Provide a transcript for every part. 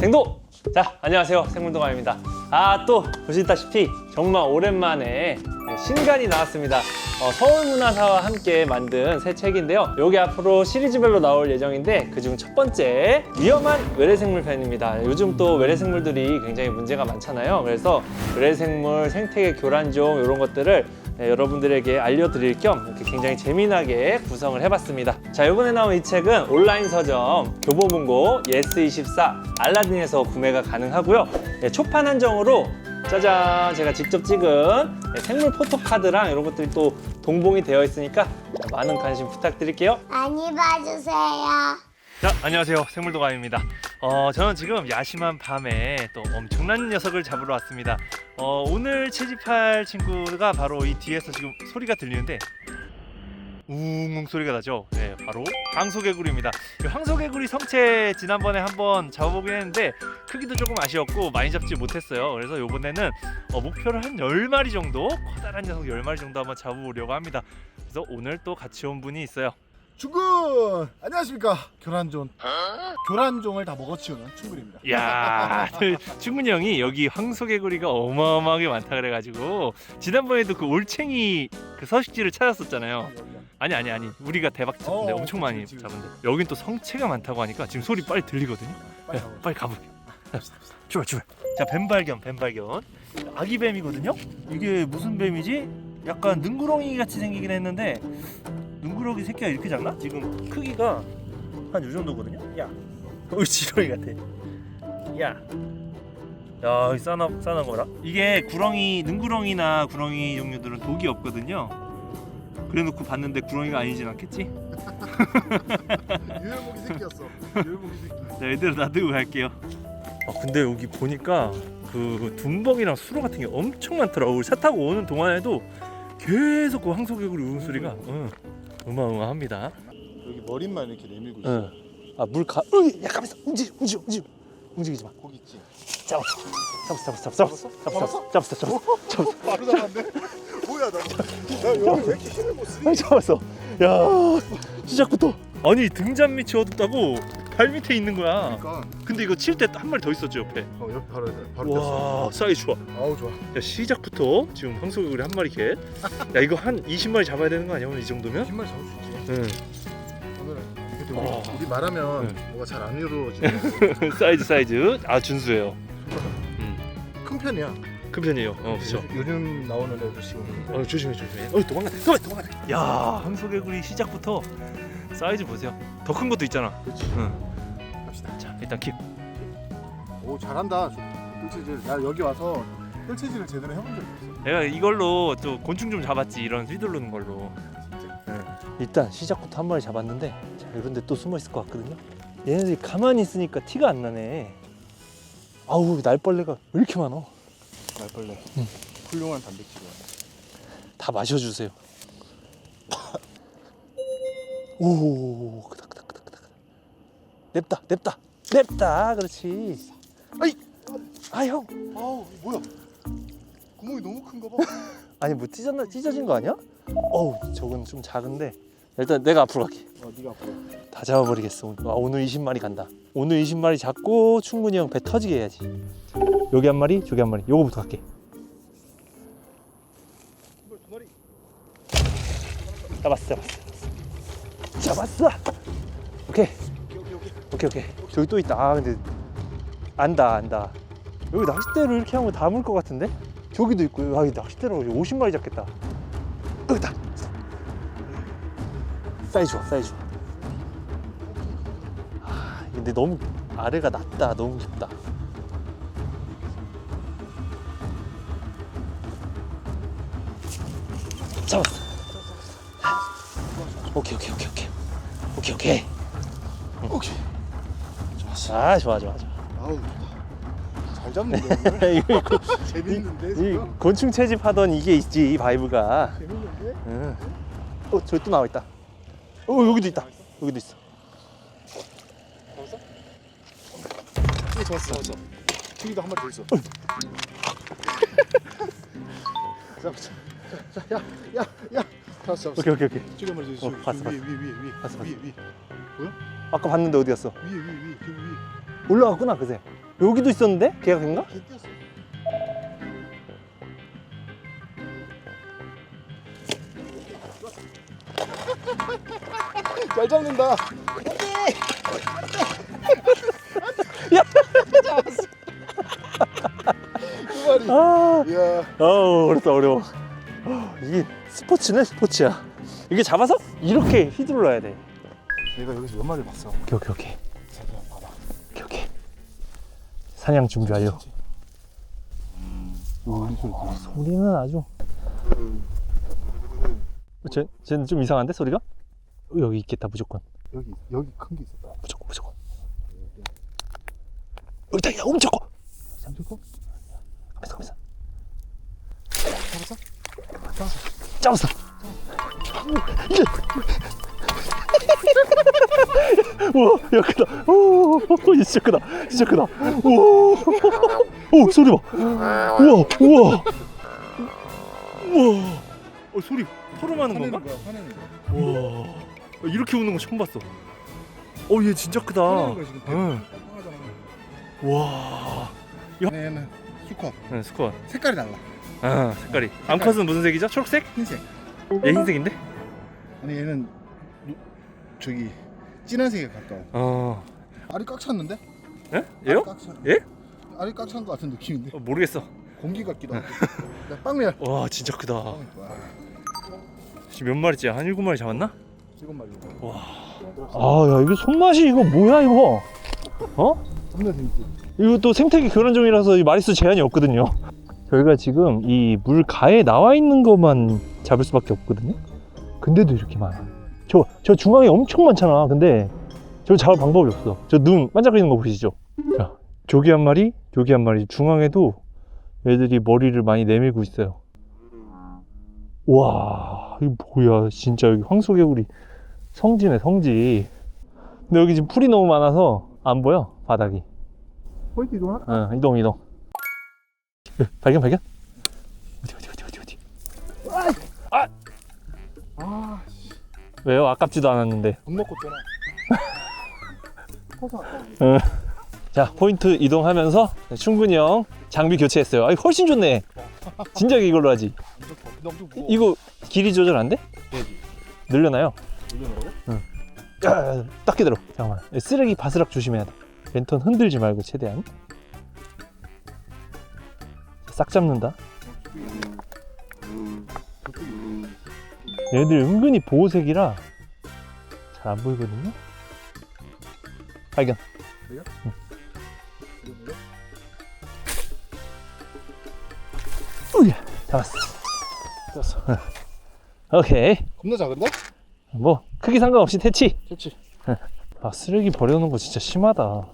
생도! 자, 안녕하세요. 생물동아입니다. 아, 또 보시다시피 정말 오랜만에 신간이 나왔습니다. 어, 서울문화사와 함께 만든 새 책인데요. 여기 앞으로 시리즈별로 나올 예정인데 그중 첫 번째 위험한 외래생물 편입니다. 요즘 또 외래생물들이 굉장히 문제가 많잖아요. 그래서 외래생물, 생태계 교란종 이런 것들을 네, 여러분들에게 알려드릴 겸 이렇게 굉장히 재미나게 구성을 해봤습니다. 자, 이번에 나온 이 책은 온라인 서점 교보문고 예스24 알라딘에서 구매가 가능하고요. 네, 초판 한정으로 짜잔 제가 직접 찍은 네, 생물 포토카드랑 이런 것들이 또 동봉이 되어 있으니까 많은 관심 부탁드릴게요. 많이 봐주세요. 자, 안녕하세요. 생물도감입니다. 어, 저는 지금 야심한 밤에 또 엄청난 녀석을 잡으러 왔습니다. 어, 오늘 채집할 친구가 바로 이 뒤에서 지금 소리가 들리는데 웅웅 소리가 나죠. 네, 바로 황소개구리입니다. 이 황소개구리 성체 지난번에 한번 잡아보긴 했는데 크기도 조금 아쉬웠고 많이 잡지 못했어요. 그래서 이번에는 어, 목표를 한 10마리 정도 커다란 녀석 10마리 정도 한번 잡아보려고 합니다. 그래서 오늘 또 같이 온 분이 있어요. 충군 안녕하십니까 교란종 교란종을 다 먹어치우는 충군입니다 야, 충분히 형이 여기 황소개구리가 어마어마하게 많다 그래가지고 지난번에도 그 올챙이 그 서식지를 찾았었잖아요. 아니 아니 아니 우리가 대박 쳤는데 어, 엄청 그치, 많이 그치, 그치. 잡은데 여긴 또 성체가 많다고 하니까 지금 소리 빨리 들리거든요. 빨리 야, 가보자. 빨리 가볼게. 출발 출발. 자 뱀 발견 뱀 발견. 아기 뱀이거든요. 이게 무슨 뱀이지? 약간 능구렁이 같이 생기긴 했는데 능구렁이 새끼가 이렇게 작나? 지금 크기가 한이 정도거든요. 야, 어 지렁이 같아. 야, 야, 이 싸나 싸나 거라. 이게 구렁이 능구렁이나 구렁이 종류들은 독이 없거든요. 그래놓고 봤는데 구렁이가 아니진 않겠지? 유혈목이 새끼였어 유혈목이 새끼 자, 얘들 놔두고 갈게요. 아, 근데 여기 보니까 그 둔벙이랑 수로 같은 게 엄청 많더라고. 차 타고 오는 동안에도 계속 그 황소개구리 울음소리가 응, 어마어마합니다. 여기 머리만 이렇게 내밀고 있어 응. 아, 물 가. 으이, 야, 가만있어. 움직이, 움직이, 움직이. 움직이지 마. 거기 있지 잡았어. 잡았어, 잡았어, 잡았어, 잡았어, 잡았어, 잡았어, 바로 잡았네 뭐야 나 나 여기 왜 이렇게 힘을 못 쓰니 잡았어. 야, 시작부터. 아니 등잔 밑이 어둡다고 발 밑에 있는 거야. 그러니까 근데 이거 칠 때 한 마리 더 있었지 옆에. 어 여기 바로 바로 와, 사이즈 좋아. 아우 좋아 야 시작부터 지금 황소개구리 한 마리 개. 야 이거 한 20마리 잡아야 되는 거 아니야 오늘 이 정도면? 힘만 잡을 수 있지 응. 근데 우리, 어. 우리 말하면 응. 뭐가 잘 안 이루어지네 사이즈 사이즈 아 준수해요. 큰 편이야 큰 편이에요. 어 그렇죠. 요- 요즘 나오는 애들 지금. 어 조심해 조심해. 어 도망가 도망가 도망가. 야 황소개구리 시작부터 사이즈 보세요. 더 큰 것도 있잖아. 그렇지 응. 갑시다 자 일단 킵. 오 잘한다 뜰채질 나 여기 와서 뜰채질을 제대로 해본 적이 없어 내가 이걸로 또 곤충 좀 잡았지 이런 휘두르는 걸로. 진짜 일단 시작부터 한 마리 잡았는데 자, 이런데 또 숨어 있을 것 같거든요. 얘네들이 가만히 있으니까 티가 안 나네. 아우 날벌레가 왜 이렇게 많어? 말벌레 응. 훌륭한 단백질이야 다 마셔주세요. 오, 그닥 그닥 그닥 그닥. 냅다, 냅다, 냅다. 그렇지. 아이! 아 형. 아우 뭐야 구멍이 너무 큰가 봐 아니 뭐 찢었나 찢어진 거 아니야? 어우, 저건 좀 작은데. 일단 내가 앞으로 갈게. 어 네가 앞으로 다 잡아버리겠어. 오늘. 아, 오늘 20마리 간다. 오늘 20마리 잡고 충분히 형 배 터지게 해야지. 여기 한 마리, 저기 한 마리. 요거부터 갈게. 잡았어, 잡았어. 잡았어. 오케이. 오케이 오케이 저기 또 있다 아 근데 안다 안다 여기 낚싯대로 이렇게 하면 다물것 같은데 저기도 있고 아 이 낚싯대로 50마리 잡겠다 여기다 사이즈 좋아 사이즈 좋아 아 근데 너무 아래가 낮다 너무 깊다 잡았어. 오케이 오케이 오케이 오케이. 오케이 오케이. 오케이. 아 좋아 좋아 좋아. 아우 잘 잡는데 오늘? 이거 고- 재밌는데 이 지금 곤충 채집하던 이게 있지 이 바이브가. 재밌는데? 응. 어 저기 또 나와 있다. 어 여기도 있다. 여기도 있어. 잡았어? 어 잡았어. 잡았어 튀기도 한 마리 더 있어. 잡았어 자, 야, 야, 야. 잡았어, 잡았어. 오케이 오케이 오케이. 저기 말이지. 어, 저기 봤어, 위에, 위에, 위에, 위에. 봤어, 봤어. 위에, 위에. 아까 봤는데 어디 갔어? 위에, 위에, 위에. 위에. 올라갔구나 그새. 여기도 있었는데? 걔가 걔인가? 걔 뛰었어. 잘 잡는다. 야! 잡았어. 두 마리. 아, 이야. 어우 어렵다 어려워. 어, 이게 스포츠네 스포츠야. 이게 잡아서 이렇게 휘둘러야 돼. 내가 여기서 몇 마리 봤어. 오케이 오케이 오케이 봐봐. 오케이 오케이. 사냥 준비 완료. 소리 들어. 소리는 아주. 쟤, 쟤는 좀 이상한데 소리가? 어, 여기 있겠다 무조건. 여기 여기 큰 게 있었다. 무조건 무조건. 여기다 야 엄청 커. 거? 가면서 가면서. 잡았어? 우와, 야 크다. 오, 오, 진짜 크다. 진짜 크다. 오, 오, 소리 봐. 우와, 우와, 우와. 어, 소리 포름하는 화내는 건가? 거야, 화내는 거야. 우와, 이렇게 우는 거 처음 봤어. 어, 얘 진짜 크다. 화내는 거야 지금. 응. 와, 얘는 수컷. 응, 스코어. 색깔이 달라. 아, 색깔이. 암컷은 무슨 색이죠? 초록색? 흰색. 얘 흰색인데? 아니 얘는 노- 저기 진한 색에 가까워. 어, 알이 꽉 찼는데? 예? 얘요? 꽉 찼. 예? 알이 꽉 찬 것 같은 느낌인데. 어, 모르겠어. 공기 같기도 하고. 나 빵면. 와, 진짜 크다. 와, 지금 몇 마리지? 한 일곱 마리 잡았나? 지금 말이야. 와. 아, 야, 이거 손맛이 이거 뭐야, 이거? 어? 겁나 재밌지. 이거 또 생태계 교란종이라서 이 마리수 제한이 없거든요. 저희가 지금 이 물 가에 나와 있는 것만 잡을 수밖에 없거든요. 근데도 이렇게 많아. 저, 저 중앙에 엄청 많잖아. 근데 저 잡을 방법이 없어. 저 눈 반짝거리는 거 보이시죠? 자, 조기 한 마리, 조기 한 마리. 중앙에도 애들이 머리를 많이 내밀고 있어요. 와, 이거 뭐야. 진짜 여기 황소개구리 성지네, 성지. 근데 여기 지금 풀이 너무 많아서 안 보여, 바닥이. 포인트 이동하? 어, 이동 이동. 에, 발견 발견. 어디 어디 어디 어디 어디. 아, 왜요? 아깝지도 않았는데. 밥 먹고 떠나. 커서 자 포인트 이동하면서 충분히 형 장비 교체했어요. 아 훨씬 좋네. 진작에 이걸로 하지. 무거워. 이거 길이 조절 안 돼? 되지. 늘려놔요. 올려놓으라고? 야, 딱 기다려. 잠깐만. 쓰레기 바스락 조심해야 돼. 랜턴 흔들지 말고 최대한. 싹 잡는다. 얘들 은근히 보호색이라 잘 안 보이거든요. 발견. 우야 잡았어. 됐어. 오케이. 겁나 작은데? 뭐 크기 상관없이 퇴치. 좋지. 아 쓰레기 버려놓은 거 진짜 심하다.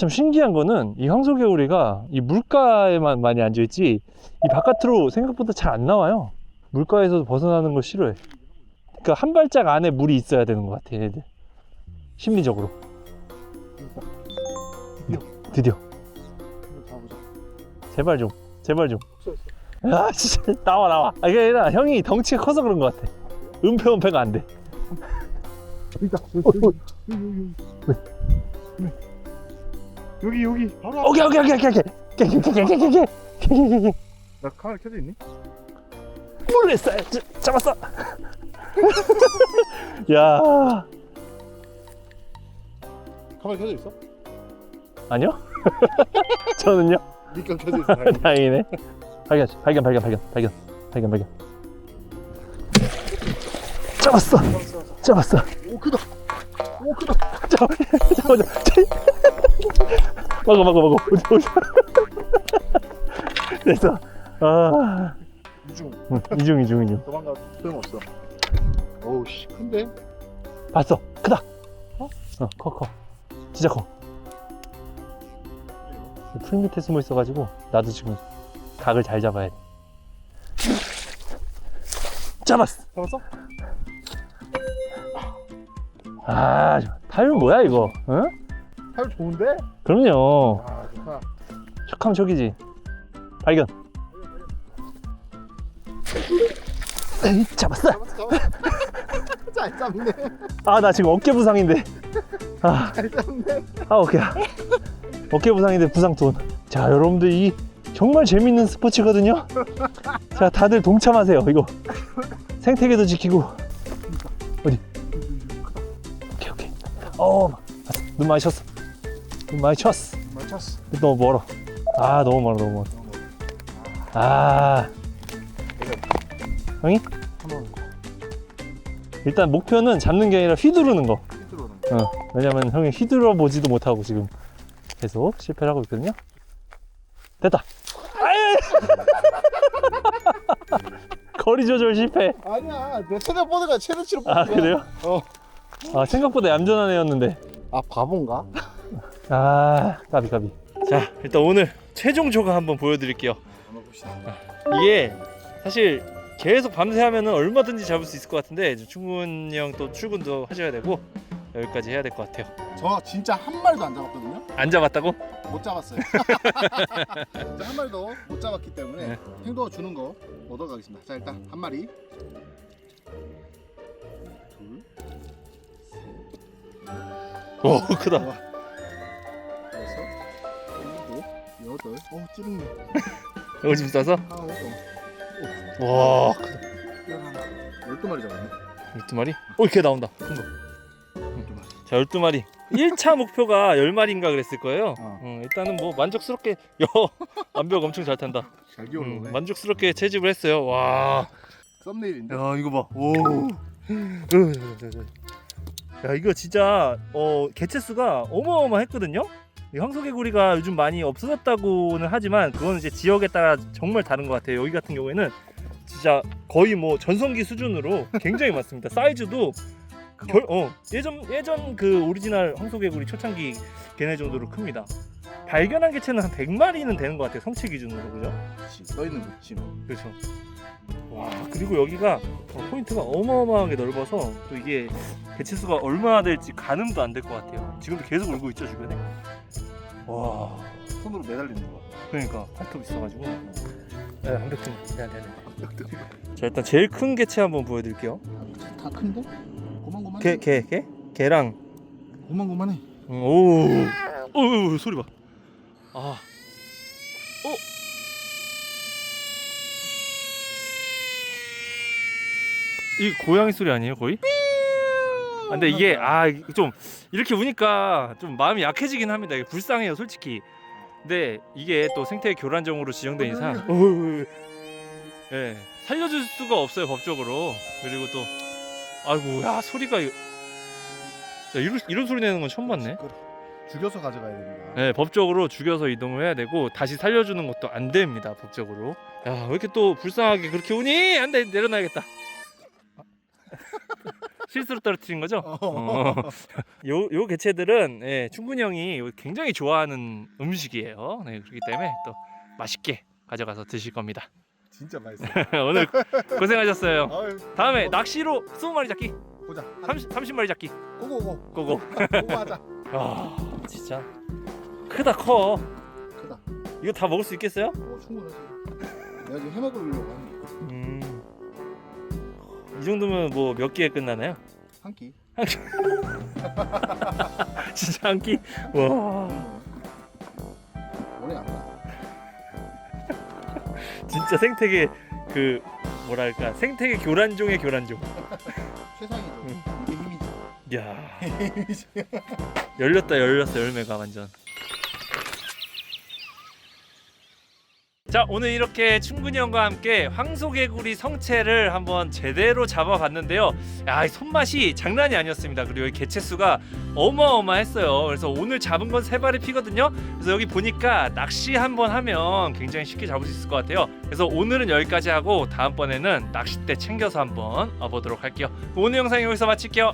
참 신기한 거는 이 황소개구리가 이 물가에만 많이 앉아있지 이 바깥으로 생각보다 잘 안 나와요. 물가에서 벗어나는 걸 싫어해. 그러니까 한 발짝 안에 물이 있어야 되는 것 같아 얘들. 심리적으로. 드디어 잡아보자. 제발 좀 제발 좀. 없어, 없어. 아 진짜 나와 나와. 아, 이게 아니라 형이 덩치가 커서 그런 것 같아. 은폐 은폐가 안 돼. 있다. 어, 어. 여기 여기. 바로 앞. 오케이 오케이 오케이 오케이 오케이. 오케이 오케이 오케이 오케이 나 카메라 켜져 있니? 몰랐어. 잡았어. 야. 카메라 켜져 있어? 아니요? 저는요? 니가 켜져 있어. 다행이네. 발견 발견 발견 발견 발견 발견 발견. 잡았어. 잡았어 오 크다. 오 크다. 잡아 먹어 먹어 먹어. 어디 어디 됐어. 아. 이중. 응, 이중 이중 이중. 도망가. 소용없어. 오우 씨 큰데? 봤어. 크다. 어커 커. 진짜 커. 풀 밑에 숨어 있어가지고 나도 지금 각을 잘 잡아야 돼. 잡았어. 잡았어? 아 타율 뭐야 이거? 응? 타율 좋은데? 그럼요 아 좋다. 척하면 척이지 발견 에이, 잡았어. 잡았어 잡았어. 잘 잡네. 아, 나 지금 어깨 부상인데. 아, 잘 잡네. 아 어깨야. 어깨 부상인데 부상 돈. 자, 여러분들 이 정말 재밌는 스포츠거든요. 자, 다들 동참하세요. 이거 생태계도 지키고. 어디? 오케이, 오케이. 어, 맞어. 눈 많이 쳤어. 눈 많이 쳤어. 너무 멀어. 아, 너무 멀어, 너무 멀어. 아, 형이? 한번 일단 목표는 잡는 게 아니라 휘두르는 거. 휘두르는 어, 왜냐면 형이 휘둘러 보지도 못하고 지금 계속 실패를 하고 있거든요. 됐다. 거리 조절 실패. 거. 아니야. 내 최대보드가 최대치로 아 거야. 그래요? 어. 아 생각보다 얌전한 애였는데. 아 바본가? 아 까비 까비. 자 일단 오늘 최종 조각 한번 보여드릴게요. 이게 사실 계속 밤새 하면은 얼마든지 잡을 수 있을 것 같은데 이제 충분히 형또 출근도 하셔야 되고 여기까지 해야 될 것 같아요. 저 진짜 한 마리도 안 잡았거든요. 안 잡았다고? 못 잡았어요. 진짜 한 마리도 못 잡았기 때문에 네. 행도 주는 거 얻어가겠습니다. 자 일단 한 마리, 둘, 오 크다. 여덟. 어 찌릉이. 오줌 싸서? 와 열두 마리 잡았네. 12마리? 오 이렇게 나온다 큰 거. 열두 마리. 자 12마리 1차 목표가 10마리인가 그랬을 거예요 어. 음, 일단은 뭐 만족스럽게 야 완벽 엄청 잘 탄다 잘 음, 기어오네. 만족스럽게 채집을 했어요 와 썸네일인데. 야 이거 봐. 오. 야 이거 진짜 어 개체 수가 어마어마했거든요. 이 황소개구리가 요즘 많이 없어졌다고는 하지만 그거는 이제 지역에 따라 정말 다른 것 같아요. 여기 같은 경우에는 진짜 거의 뭐 전성기 수준으로 굉장히 많습니다. 사이즈도 결, 어, 예전 예전 그 오리지널 황소개구리 초창기 걔네 정도로 큽니다. 발견한 개체는 한 100마리는 되는 것 같아요. 성체 기준으로 그죠? 떠 있는 거 지금. 그렇죠. 와 그리고 여기가 어, 포인트가 어마어마하게 넓어서 또 이게 개체수가 얼마나 될지 가늠도 안 될 것 같아요. 지금도 계속 울고 있죠 주변에. 와 손으로 매달리는 거. 그러니까 팔톱 있어가지고. 네, 한백tum. 네, 네, 네. 자 일단 제일 큰 개체 한번 보여드릴게요. 다 큰데? 고만고만. 개, 개, 개? 개랑. 고만고만해. 음, 오. 오, 오, 소리 봐. 아. 이 고양이 소리 아니에요 거의? 아, 근데 이게 아 좀 이렇게 우니까 좀 마음이 약해지긴 합니다. 이게 불쌍해요 솔직히. 근데 이게 또 생태 교란종으로 지정된 이상, 예 살려줄 수가 없어요 법적으로. 그리고 또 아이고 야 소리가 이- 야, 이런 이런 소리 내는 건 처음 봤네. 죽여서 가져가야 됩니다. 네, 법적으로 죽여서 이동을 해야 되고 다시 살려주는 것도 안 됩니다. 법적으로. 야, 왜 이렇게 또 불쌍하게 그렇게 우니? 안 돼, 내려놔야겠다. 실수로 떨어뜨린 거죠? 어. 요, 요 개체들은 예, 충분히 형이 굉장히 좋아하는 음식이에요. 네, 그렇기 때문에 또 맛있게 가져가서 드실 겁니다. 진짜 맛있어. 오늘 고생하셨어요. 아유, 다음에 낚시로 20마리 잡기, 보자. 30, 30마리 잡기. 고고고. 고고. 고고 하자. 아, 진짜 크다 커. 크다. 이거 다 먹을 수 있겠어요? 어, 충분하지. 내가 지금 해먹으려고 하는 거. 음. 이 정도면 뭐몇 개에 끝나나요? 한 끼. 진짜 한 끼? 와 오래 안 가. 진짜 생태계 그 뭐랄까 생태계 교란종의 교란종 최상이죠. 응. 이게 힘이지. 야. 열렸다 열렸어 열매가 완전 자 오늘 이렇게 충근이 형과 함께 황소개구리 성체를 한번 제대로 잡아봤는데요. 야이 손맛이 장난이 아니었습니다. 그리고 이 개체수가 어마어마했어요. 그래서 오늘 잡은 건세 마리 피거든요. 그래서 여기 보니까 낚시 한번 하면 굉장히 쉽게 잡을 수 있을 것 같아요. 그래서 오늘은 여기까지 하고 다음번에는 낚싯대 챙겨서 한번 와보도록 할게요. 오늘 영상 여기서 마칠게요.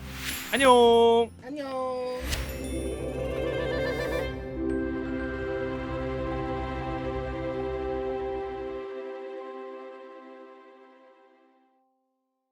안녕! 안녕.